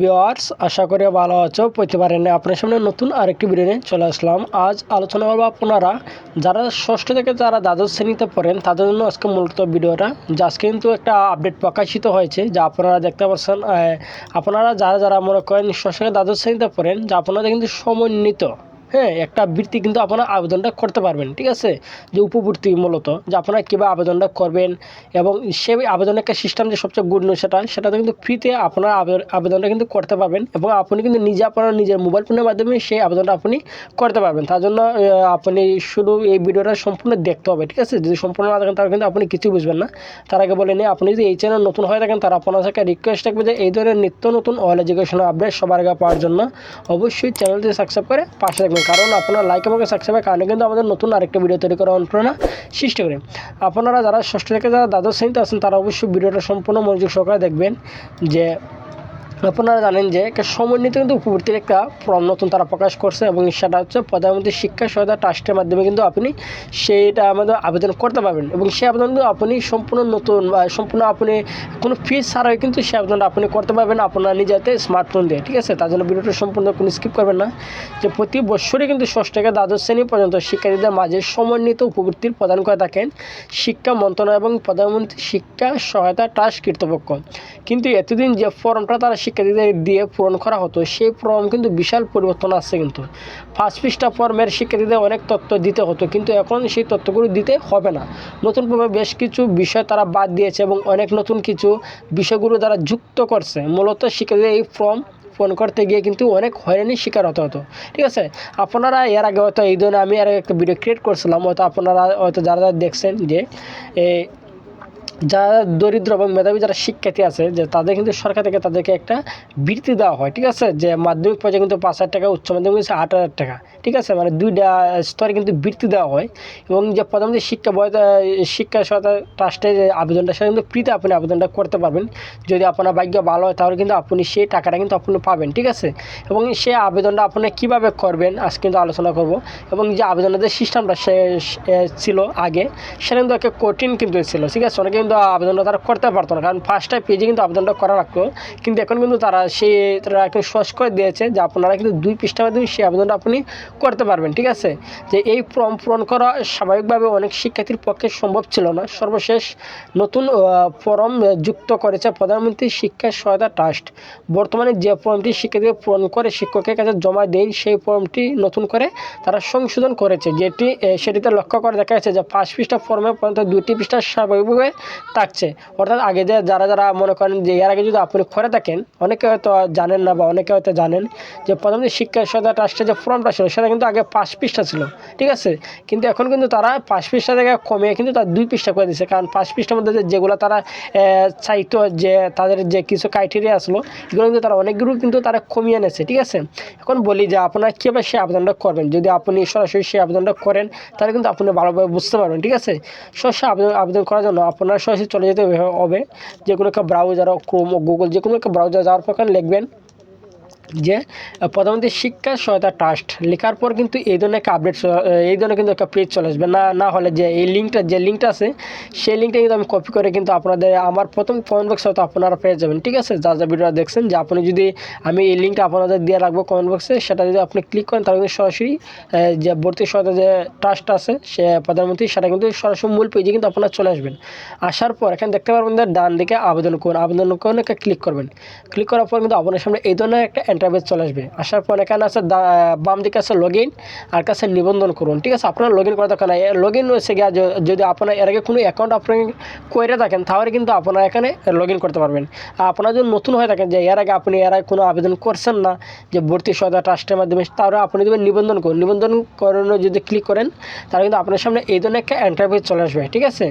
Viewers আশা করি ভালো আছো পড়তে পারেন আপনার সামনে নতুন আরেকটি ভিডিও নিয়ে চলে আসলাম। আজ আলোচনা করব আপনারা, যারা ষষ্ঠ থেকে যারা দ্বাদশ শ্রেণীতে পড়েন, তাদের জন্য আজকে মূলত ভিডিওটা, যা আজকে কিন্তু একটা আপডেট প্রকাশিত হয়েছে, যা আপনারা দেখতে পাচ্ছেন আপনারা যারা যারা মনে করেন ষষ্ঠ থেকে দ্বাদশ শ্রেণীতে পড়েন, যা আপনাদের কিন্তু সমন্বিত। হ্যাঁ একটা বৃত্তি কিন্তু আপনারা আবেদনটা করতে পারবেন, ঠিক আছে? যে উপবৃত্তি মূলত, যে আপনারা কীভাবে আবেদনটা করবেন এবং সে আবেদনের একটা সিস্টেম যে সবচেয়ে গুড নিউজ সেটা, সেটাতে কিন্তু ফ্রিতে আপনারা আবে- আবেদনটা কিন্তু করতে পারবেন এবং আপনি কিন্তু নিজে আপনার নিজের মোবাইল ফোনের মাধ্যমে সেই আবেদনটা আপনি করতে পারবেন। তার জন্য আপনি শুধু এই ভিডিওটা সম্পূর্ণ দেখতে হবে, ঠিক আছে? যদি সম্পূর্ণ না থাকেন তাহলে কিন্তু আপনি কিছু বুঝবেন না। তার আগে বলে নিই, আপনি যদি এই চ্যানেল নতুন হয়ে থাকেন তারা আপনার কাছে রিকোয়েস্ট থাকবে যে এই ধরনের নিত্য নতুন অল এডুকেশন আপডেট সবার আগে পাওয়ার জন্য অবশ্যই চ্যানেলটি সাবস্ক্রাইব করে পাশে থাকবেন। কারণ আপনার লাইক এবং সাবস্ক্রাইবের কারণে কিন্তু আমাদের নতুন আরেকটা ভিডিও তৈরি করার অনুপ্রেরণা সৃষ্টি করে। আপনারা যারা ষষ্ঠ থেকে যারা দ্বাদশ শ্রেণীতে আছেন, তারা অবশ্যই ভিডিওটা সম্পূর্ণ মনোযোগ সহকারে দেখবেন যে আপনারা জানেন যে একটা সমন্বিত কিন্তু উপবৃত্তির একটা ফর্ম নতুন তারা প্রকাশ করছে এবং সেটা হচ্ছে প্রধানমন্ত্রী শিক্ষা সহায়তা ট্রাস্টের মাধ্যমে কিন্তু আপনি সেইটা আমাদের আবেদন করতে পারবেন এবং সেই আবেদন কিন্তু আপনি সম্পূর্ণ নতুন বা সম্পূর্ণ আপনি কোনো ফিস ছাড়াই কিন্তু সেই আবেদনটা আপনি করতে পারবেন আপনার নিজেতে স্মার্টফোন দিয়ে, ঠিক আছে? তার জন্য ভিডিওটা সম্পূর্ণ কোনো স্কিপ করবেন না। যে প্রতি বছরই কিন্তু ষষ্ঠ থেকে দ্বাদশ শ্রেণি পর্যন্ত শিক্ষার্থীদের মাঝে সমন্বিত উপবৃত্তির প্রদান করে থাকেন শিক্ষা মন্ত্রণালয় এবং প্রধানমন্ত্রী শিক্ষা সহায়তা ট্রাস্ট কর্তৃপক্ষ। কিন্তু এতদিন যে ফর্মটা তারা শিক্ষার্থীদের দিয়ে পূরণ করা হতো। সেই ফর্ম কিন্তু বিশাল পরিবর্তন আসছে কিন্তু। ফার্স্ট পৃষ্ঠা ফর্মের শিক্ষার্থীদের অনেক তথ্য দিতে হতো, কিন্তু এখন সেই তথ্যগুলো দিতে হবে না। নতুন ফর্মে বেশ কিছু বিষয় তারা বাদ দিয়েছে এবং অনেক নতুন কিছু বিষয়গুলো তারা যুক্ত করছে। মূলত শিক্ষার্থীদের এই ফর্ম ফোন করতে গিয়ে কিন্তু অনেক হয়রানির শিকার হতে হতো। ঠিক আছে? আপনারা এর আগে হয়তো এই ধরনের আমি আর একটা ভিডিও ক্রিয়েট করছিলাম। হয়তো আপনারা হয়তো যারা যারা দেখছেন যে যারা দরিদ্র এবং মেধাবী যারা শিক্ষার্থী আছে, যে তাদের কিন্তু সরকার থেকে তাদেরকে একটা বৃত্তি দেওয়া হয়, ঠিক আছে? যে মাধ্যমিক পর্যায়ে কিন্তু পাঁচ হাজার টাকা, উচ্চ মাধ্যমিক হচ্ছে আট হাজার টাকা, ঠিক আছে? মানে দুইটা স্তরে কিন্তু বৃত্তি দেওয়া হয় এবং যে প্রধানমন্ত্রী শিক্ষা বয়স, শিক্ষা সহায়তা ট্রাস্টে যে আবেদনটা, সেটা কিন্তু ফ্রিতে আপনি আবেদনটা করতে পারবেন। যদি আপনার ভাগ্য ভালো হয়, তাহলে কিন্তু আপনি সেই টাকাটা কিন্তু আপনি পাবেন, ঠিক আছে? এবং সেই আবেদনটা আপনি কীভাবে করবেন, আজ কিন্তু আলোচনা করব। এবং যে আবেদনের যে সিস্টেমটা সে ছিল আগে, সেটা কিন্তু একটা কঠিন কিন্তু ছিল, ঠিক আছে? অনেকে কিন্তু আবেদনটা তারা করতে পারতো না। কারণ ফার্স্টটা পেজে কিন্তু আবেদনটা করা লাগতো। কিন্তু এখন কিন্তু তারা সেই তারা একটু সহজ করে দিয়েছে যে আপনারা কিন্তু দুই পৃষ্ঠার মাধ্যমে সেই আবেদনটা আপনি করতে পারবেন, ঠিক আছে? যে এই ফর্ম পূরণ করা স্বাভাবিকভাবে অনেক শিক্ষার্থীর পক্ষে সম্ভব ছিল না। সর্বশেষ নতুন ফর্ম যুক্ত করেছে প্রধানমন্ত্রী শিক্ষা সহায়তা ট্রাস্ট। বর্তমানে যে ফর্মটি শিক্ষার্থীরা পূরণ করে শিক্ষকের কাছে জমা দেয় সেই ফর্মটি নতুন করে তারা সংশোধন করেছে। যেটি সেটিতে লক্ষ্য করে দেখা যাচ্ছে যে পাঁচ পৃষ্ঠা ফর্মে পর্যন্ত দুটি পৃষ্ঠা স্বাভাবিকভাবে থাকছে। অর্থাৎ আগে যে যারা যারা মনে করেন যে এর আগে যদি আপনি করে থাকেন, অনেকে হয়তো জানেন না বা অনেকে হয়তো জানেন যে প্রথমে শিক্ষা সহায়তা ট্রাস্টের যে ফর্মটা ছিল, সেটা কিন্তু আগে পাঁচ পৃষ্ঠা ছিল, ঠিক আছে? কিন্তু এখন কিন্তু তারা পাঁচ পৃষ্ঠা থেকে কমিয়ে কিন্তু তার দুই পৃষ্ঠা করে দিচ্ছে কারণ পাঁচ পৃষ্ঠার মধ্যে যে- যেগুলো তারা চাইতো যে তাদের যে কিছু ক্রাইটেরিয়া আসলো এগুলো কিন্তু তারা অনেকগুলো কিন্তু তারা কমিয়ে এনেছে, ঠিক আছে? এখন বলি যে আপনারা কীভাবে সেই আবেদনটা করবেন? যদি আপনি সরাসরি সেই আবেদনটা করেন, তাহলে কিন্তু আপনি ভালোভাবে বুঝতে পারবেন, ঠিক আছে? সরাসরি আবেদন আবেদন করার জন্য আপনারা সরাসরি চলে যেতে হবে যে কোনো একটা ব্রাউজার ক্রোম গুগল যে কোনো একটা ব্রাউজার যাওয়ার পর লিখবেন। যে প্রধানমন্ত্রী শিক্ষা সহায়তা ট্রাস্ট, লেখার পর কিন্তু এই ধরনের একটা আপডেট এই ধরনের কিন্তু একটা পেজ চলে আসবে। না না হলে যে এই লিঙ্কটা যে লিঙ্কটা আছে, সেই লিঙ্কটা কিন্তু আমি কপি করে কিন্তু আপনাদের আমার প্রথম কমেন্ট বক্সে হয়তো আপনারা পেয়ে যাবেন, ঠিক আছে? যা যা ভিডিওটা দেখছেন, যে আপনি যদি আমি এই লিঙ্কটা আপনাদের দিয়ে রাখব কমেন্ট বক্সে সেটা যদি আপনি ক্লিক করেন, তাহলে কিন্তু সরাসরি যে ভর্তি সহায়তা যে ট্রাস্ট আছে, সে প্রধানমন্ত্রী, সেটা কিন্তু সরাসরি মূল পেজে কিন্তু আপনারা চলে আসবেন। আসার পর এখানে দেখতে পারবেন ডান দিকে আবেদন করুন। আবেদন করুন, একটা ক্লিক করবেন। ক্লিক করার পর কিন্তু আপনার সামনে এই ধরনের একটা ইন্টারভেস চলে আসবে। আসার পর এখানে আছে বাম দিকে আছে লগ ইন আর কাছে নিবন্ধন করুন, ঠিক আছে? আপনার লগ ইন করা দরকার নাই। লগ ইন হয়েছে গিয়ে যদি আপনার এর আগে কোনো অ্যাকাউন্ট আপনি করে থাকেন, তাহলে কিন্তু আপনারা এখানে লগ ইন করতে পারবেন। আর আপনারা যদি নতুন হয়ে থাকেন যে এর আগে আপনি এর আগে কোনো আবেদন করছেন না, যে ভর্তি সহায়তা ট্রাস্টের মাধ্যমে, তাহলে আপনি দেবেন নিবন্ধন করুন, নিবন্ধন করানো যদি ক্লিক করেন, তাহলে কিন্তু আপনার সামনে এই ধরনের একটা ইন্টারভিউ চলে আসবে, ঠিক আছে?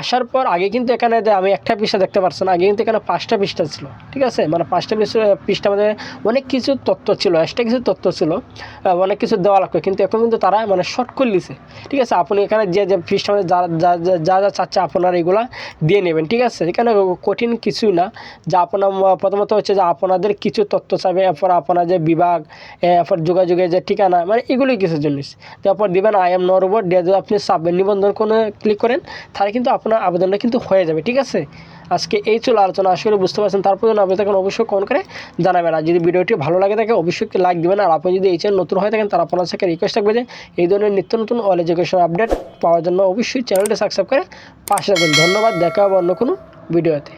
আসার পর আগে কিন্তু এখানে আমি একটা পৃষ্ঠা দেখতে পারছেন আগে কিন্তু এখানে পাঁচটা পৃষ্ঠা ছিল, ঠিক আছে? মানে পাঁচটা পৃষ্ঠা মধ্যে অনেক কিছু তথ্য ছিল এক্সট্রা কিছু তথ্য ছিল অনেক কিছু দেওয়া লাগবে, কিন্তু এখন কিন্তু তারা মানে শর্ট করে দিছে। ঠিক আছে, আপনি এখানে যে যে মধ্যে যা যা, যা- চাচ্ছে আপনারা এগুলা দিয়ে নেবেন, ঠিক আছে? এখানে কঠিন কিছু না। যা আপনার প্রথমত হচ্ছে যে আপনাদের কিছু তথ্য চাবে, এরপর আপনার যে বিভাগ এরপর যোগাযোগের যে ঠিকানা মানে এগুলোই কিছু জিনিস। তারপর দেবেন আই এম নরবর দিয়ে আপনি সাব নিবন্ধন কোনো ক্লিক করেন, তাহলে কিন্তু আপনার আবেদনটা কিন্তু হয়ে যাবে, ঠিক আছে? আজকে এই ছিল আলোচনা আসলে বুঝতে পারছেন। তারপর যেন আপনি তখন অবশ্যই কমেন্ট করে জানাবেন। আর যদি ভিডিওটি ভালো লাগে থাকে, অবশ্যই লাইক দেবেন। আর আপনি যদি এই চ্যানেল নতুন হয়ে থাকেন তারা আপনার সাথে রিকোয়েস্ট থাকবে যে এই ধরনের নিত্য নতুন অল এডুকেশন আপডেট পাওয়ার জন্য অবশ্যই চ্যানেলটি সাবস্ক্রাইব করে পাশে থাকবেন। ধন্যবাদ। দেখা হবে অন্য কোনো ভিডিওতে।